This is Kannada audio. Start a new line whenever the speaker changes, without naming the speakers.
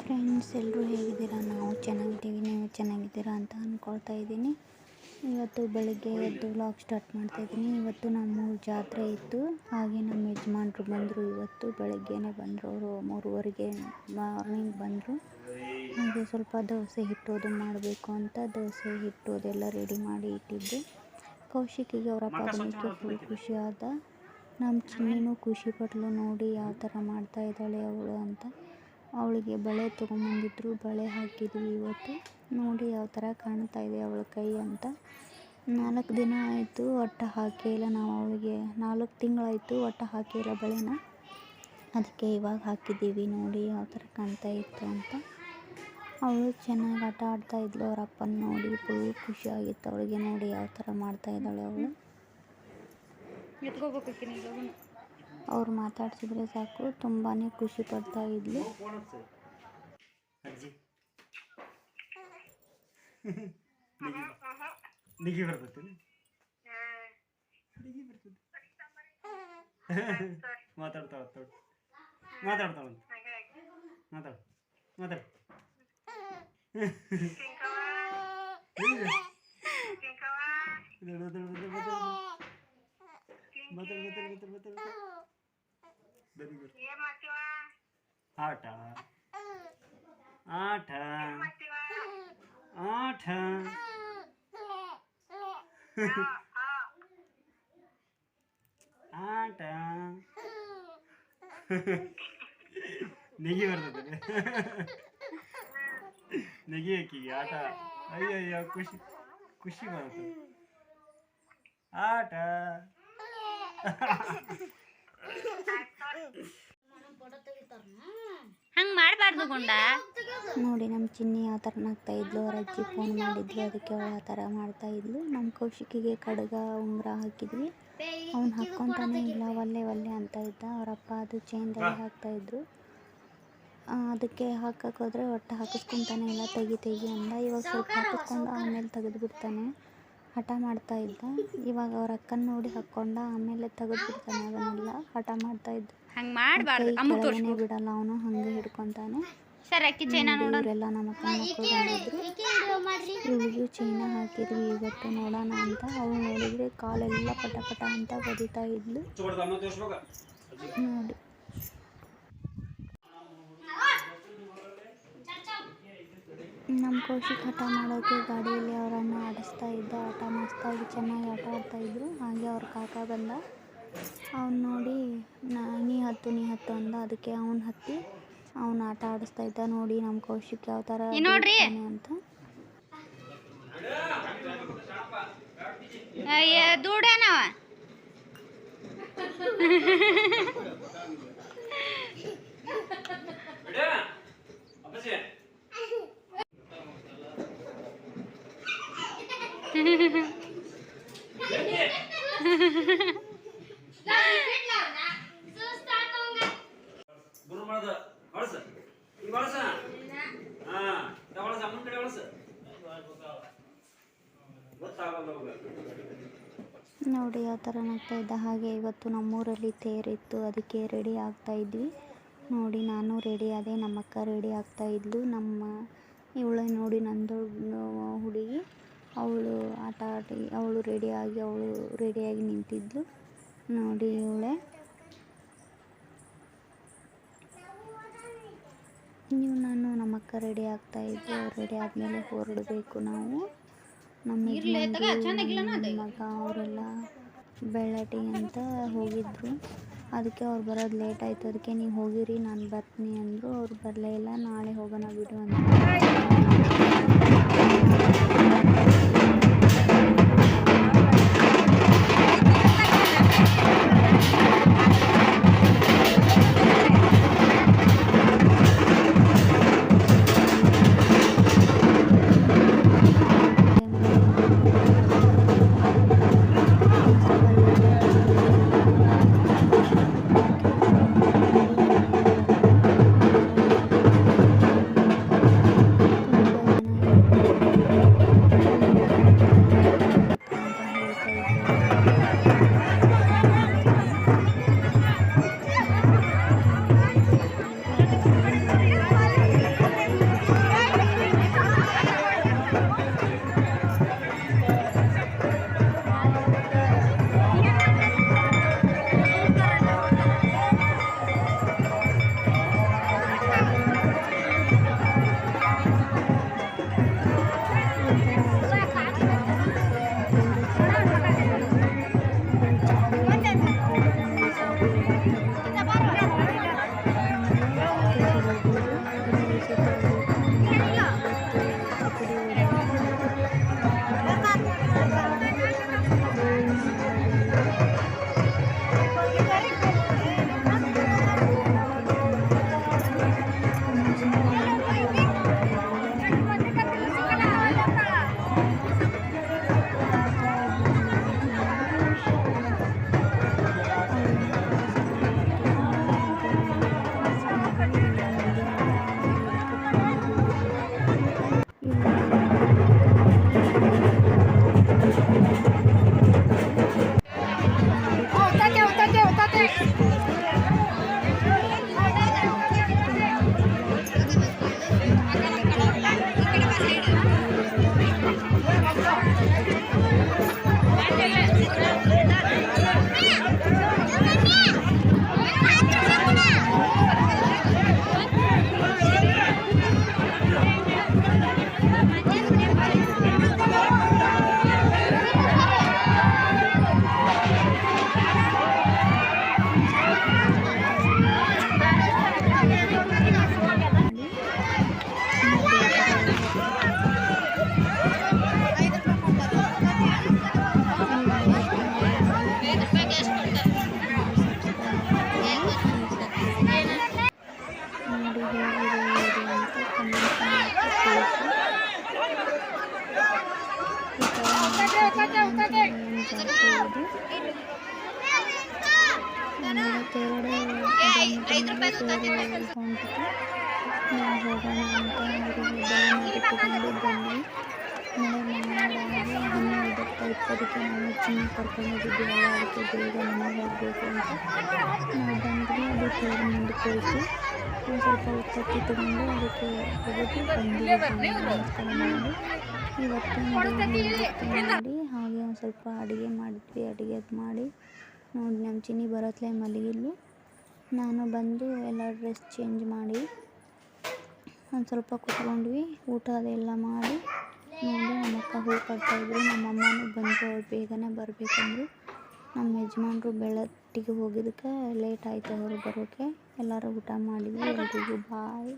ಫ್ರೆಂಡ್ಸ್ ಎಲ್ಲರೂ ಹೇಗಿದ್ದೀರಾ? ನಾವು ಚೆನ್ನಾಗಿದ್ದೀವಿ, ನೀವು ಚೆನ್ನಾಗಿದ್ದೀರಾ ಅಂತ ಅಂದ್ಕೊಳ್ತಾ ಇದ್ದೀನಿ. ಇವತ್ತು ಬೆಳಗ್ಗೆ ಎದ್ದು ವ್ಲಾಗ್ ಸ್ಟಾರ್ಟ್ ಮಾಡ್ತಾ ಇದ್ದೀನಿ. ಇವತ್ತು ನಮ್ಮೂರು ಜಾತ್ರೆ ಇತ್ತು. ಹಾಗೆ ನಮ್ಮ ಯಜಮಾನ್ರು ಬಂದರು ಇವತ್ತು. ಬೆಳಗ್ಗೆನೇ ಬಂದರು ಅವರು, ಮೂರುವರೆಗೆ ಮಾರ್ನಿಂಗ್ ಬಂದರು. ಹಾಗೆ ಸ್ವಲ್ಪ ದೋಸೆ ಹಿಟ್ಟು ಅದು ಮಾಡಬೇಕು ಅಂತ ದೋಸೆ ಹಿಟ್ಟು ಅದೆಲ್ಲ ರೆಡಿ ಮಾಡಿ ಇಟ್ಟಿದ್ದು ಕೌಶಿಕಿಗೆ ಅವರ ಬಂದಕ್ಕೆ ಫುಲ್ ಖುಷಿ ಆದ. ನಮ್ಮ ಚಿನ್ನಿನೂ ಖುಷಿ ಪಟ್ಲು ನೋಡಿ ಯಾವ ಥರ ಮಾಡ್ತಾ ಇದ್ದಾಳೆ ಅವಳು ಅಂತ. ಅವಳಿಗೆ ಬಳೆ ತೊಗೊಂಬಂದಿದ್ರು, ಬಳೆ ಹಾಕಿದ್ವಿ ಇವತ್ತು. ನೋಡಿ ಯಾವ ಥರ ಕಾಣ್ತಾ ಇದೆ ಅವಳ ಕೈ ಅಂತ. ನಾಲ್ಕು ದಿನ ಆಯಿತು ಒಟ್ಟು ಹಾಕೇ ಇಲ್ಲ ನಾವು ಅವಳಿಗೆ. ನಾಲ್ಕು ತಿಂಗಳಾಯಿತು ಒಟ್ಟು ಹಾಕಿಲ್ಲ ಬಳೆನ. ಅದಕ್ಕೆ ಇವಾಗ ಹಾಕಿದ್ದೀವಿ ನೋಡಿ ಯಾವ ಥರ ಕಾಣ್ತಾ ಇತ್ತು ಅಂತ. ಅವಳು ಚೆನ್ನಾಗಿ ಆಟ ಆಡ್ತಾ ಇದ್ಲು, ಅವ್ರ ಅಪ್ಪನ ನೋಡಿ ಫುಲ್ ಖುಷಿಯಾಗಿತ್ತು ಅವಳಿಗೆ ನೋಡಿ ಯಾವ ಥರ ಮಾಡ್ತಾ ಇದ್ದಾಳೆ ಅವಳು. ಅವ್ರು ಮಾತಾಡ್ಸಿದ್ರೆ ಸಾಕು. ತುಂಬಾ ಖುಷಿ ಪಡ್ತಾ ಇದ್ಲು.
ಮಾತಾಡ್ತಾಳ ಮಾತಾಡಿ ಮಾತಾಡ್ತಾಳಂತ ಮಾತಾಡ ಮಾತಾಡ. ಮಾತಾಡ ಮಾತಾಡ ಮಾತಾಡ ಮಾತಾಡ. ವೆರಿ ಗುಡ್ ಆಟ ಆಟ ಆಟ ಆಟ ನೆಗಿ ಬರ್ತದೆ ನೆಗಿ ಅಕ್ಕಿಗೆ ಆಟ ಅಯ್ಯಯ್ಯ ಖುಷಿ ಖುಷಿ ಬರುತ್ತೆ ಆಟ
ಹಂಗ್ ಮಾಡಬಾರ್ದು ಗುಂಡ.
ನೋಡಿ ನಮ್ಮ ಚಿನ್ನಿ ಯಾವ ಥರ ನಗ್ತಾ ಇದ್ಲು. ಅವ್ರ ಅಜ್ಜಿ ಫೋನ್ ಮಾಡಿದ್ವಿ ಅದಕ್ಕೆ ಅವಳು ಆ ಥರ ಮಾಡ್ತಾ ಇದ್ಲು. ನಮ್ಮ ಕೌಶಿಕಿಗೆ ಕಡಗ, ಉಂಗುರ ಹಾಕಿದ್ವಿ. ಅವ್ನು ಹಾಕೊಂತಾನೆ ಇಲ್ಲ, ಒಲ್ಲೆ ಒಲ್ಲೆ ಅಂತ ಇದ್ದ. ಅವರಪ್ಪ ಅದು ಚೈನ್ದಾಗ ಹಾಕ್ತಾ ಇದ್ರು. ಅದಕ್ಕೆ ಹಾಕಕ್ಕೆ ಹೋದ್ರೆ ಒಟ್ಟು ಹಾಕಿಸ್ಕೊಂತಾನೆ ಇಲ್ಲ, ತೆಗಿ ತೆಗಿ ಅಂದ. ಇವಾಗ ಸ್ವಲ್ಪ ಹಾಕಿಸ್ಕೊಂಡು ಆಮೇಲೆ ತೆಗೆದು ಬಿಡ್ತಾನೆ ಹಠ ಮಾಡ್ತಾ ಇದ್ದ. ಇವಾಗ ಅವ್ರ ಅಕ್ಕನ ನೋಡಿ ಹಾಕ್ಕೊಂಡ, ಆಮೇಲೆ ತೆಗೆದು ಬಿಡ್ತಾನೆ ಅದನ್ನೆಲ್ಲ ಹಠ ಮಾಡ್ತಾ ಇದ್ದ.
ಹಂಗ್ ಮಾಡಬಾರ್ದು. ಅಮ್ಮ ತೋರ್ಸ್.
ಬಿಡಲ್ಲ ಅವನು ಹಂಗೆ ಹಿಡ್ಕೊಂತಾನೆ.
ಸರ್ ಅಕ್ಕಿ ಚೈನಾ ನೋಡೋಣ.
ಇವರೆಲ್ಲ ನಮ್ಮ ಅಕ್ಕ ಇವಳಿಗೂ ಚೈನ ಹಾಕಿದ್ವಿ ಇವತ್ತು ನೋಡೋಣ ಅಂತ. ಅವಳು ನೋಡಿದ್ರೆ ಕಾಲೆಲ್ಲ ಪಟ ಪಟ ಅಂತ ಬದಿತಾ ಇದ್ಲು. ನೋಡಿ. ನಮ್ಮ ಕೌಶಿಕ್ ಹಠ ಮಾಡೋಕ್ಕೆ ಗಾಡಿಯಲ್ಲಿ ಅವರನ್ನು ಆಡಿಸ್ತಾ ಇದ್ದ ಆಟ ಮಸ್ತಾಗಿ ಚೆನ್ನಾಗಿ ಆಟ ಆಡ್ತಾ ಇದ್ರು. ಹಾಗೆ ಅವ್ರ ಕಾಕ ಬಂದ. ಅವ್ನು ನೋಡಿ ನಾ ನೀ ಹತ್ತು ನೀ ಹತ್ತು ಅಂದ ಅದಕ್ಕೆ ಅವ್ನು ಹತ್ತಿ ಅವ್ನು ಆಟ ಆಡಿಸ್ತಾ ಇದ್ದ. ನೋಡಿ ನಮ್ಮ ಕೌಶಿಕ್ ಯಾವ ಥರ ಅಂತ.
ಅಯ್ಯ
ನೋಡಿ ಯಾವ ಥರ ನಗ್ತಾ ಇದ್ದ ಹಾಗೆ ಇವತ್ತು ನಮ್ಮೂರಲ್ಲಿ ತೇರಿತ್ತು. ಅದಕ್ಕೆ ರೆಡಿ ಆಗ್ತಾ ಇದ್ವಿ. ನೋಡಿ, ನಾನು ರೆಡಿ ಆದೆ ನಮ್ಮ ರೆಡಿ ಆಗ್ತಾ ಇದ್ಲು. ನಮ್ಮ ಇವಳ ನೋಡಿ, ನಂದು ಹುಡುಗಿ, ಅವಳು ಆಟ ಆಡಿ, ಅವಳು ರೆಡಿಯಾಗಿ ಅವಳು ರೆಡಿಯಾಗಿ ನಿಂತಿದ್ಲು. ನೋಡಿ, ಇವಳೆ. ನೀವು ನಾನು ನಮ್ಮ ಅಕ್ಕ ರೆಡಿ ಆಗ್ತಾ ಇದ್ವಿ. ರೆಡಿ ಆದಮೇಲೆ ಹೊರಡಬೇಕು ನಾವು. ನಮ್ಮ ಮಗ ಅವರೆಲ್ಲ ಬೆಳಟಿ ಅಂತ ಹೋಗಿದ್ರು. ಅದಕ್ಕೆ ಅವ್ರು ಬರೋದು ಲೇಟ್ ಆಯಿತು. ಅದಕ್ಕೆ ನೀವು ಹೋಗಿರಿ ನಾನು ಬರ್ತೀನಿ ಅಂದರು. ಅವ್ರು ಬರಲೇ ಇಲ್ಲ. ನಾಳೆ ಹೋಗೋಣ ಬಿಡು ಅಂತ. ನಾವು ಹೋಗೋಣ ಅಂತ ಅವರಿಗೆ ಬೆಲ್ಲ ಬಿಟ್ಟುಕೊಂಡು ಬಂದ್ವಿ ಆಮೇಲೆ ಮನೆಯೊಳಗೆ ಹನ್ನೆರಡಕ್ಕೆ ಇಪ್ಪತ್ತಕ್ಕೆ ನಾವು ಚಿನ್ನ ಕರ್ಕೊಂಡು ಹೋಗಿದ್ವಿ ಅಲ್ಲ ಅದಕ್ಕೆ ಬೇಗ ಮನೆಗೆ ಹೋಗಬೇಕು ಅಂತ ನಾವು ಬಂದ್ವಿ ಅದು ತೇರು ಮುಂದೆ ಕೂರಿಸಿ ಒಂದು ಸ್ವಲ್ಪ ಉತ್ತತ್ತಿ ತಗೊಂಡು ಅದಕ್ಕೆ ಹೋಗಿ ಬಂದ್ವಿ ನಮಸ್ಕಾರ ಮಾಡಿ ಇವತ್ತಿನ ದೇವ್ರ ಮಾಡಿ ಹಾಗೆ ಒಂದು ಸ್ವಲ್ಪ ಅಡುಗೆ ಮಾಡಿದ್ವಿ ಅಡುಗೆ ಮಾಡಿ. ನೋಡಿ ನಮ್ಮ ಚಿನ್ನಿ ಬರತ್ಲೆ ಮಲಗಿಲ್ಲು ನಾನು ಬಂದು ಎಲ್ಲ ಡ್ರೆಸ್ ಚೇಂಜ್ ಮಾಡಿ ಒಂದು ಸ್ವಲ್ಪ ಕುತ್ಕೊಂಡ್ವಿ. ಊಟ ಅದೆಲ್ಲ ಮಾಡಿ ನೋಡಿ ನಮ್ಮ ಅಕ್ಕ ಹೂ ಕಟ್ತಾಯಿದ್ರು ನಮ್ಮ ಅಮ್ಮನೂ ಬಂದು ಅವ್ರು ಬೇಗನೆ ಬರಬೇಕಂದ್ರು. ನಮ್ಮ ಯಜಮಾನ್ರು ಬೆಳಟ್ಟಿಗೆ ಹೋಗಿದ್ದಕ್ಕೆ ಲೇಟ್ ಆಯಿತು ಅವರು ಬರೋಕ್ಕೆ. ಎಲ್ಲರೂ ಊಟ ಮಾಡಿದ್ವಿ. ಎಲ್ರಿಗೂ ಬಾಯ್.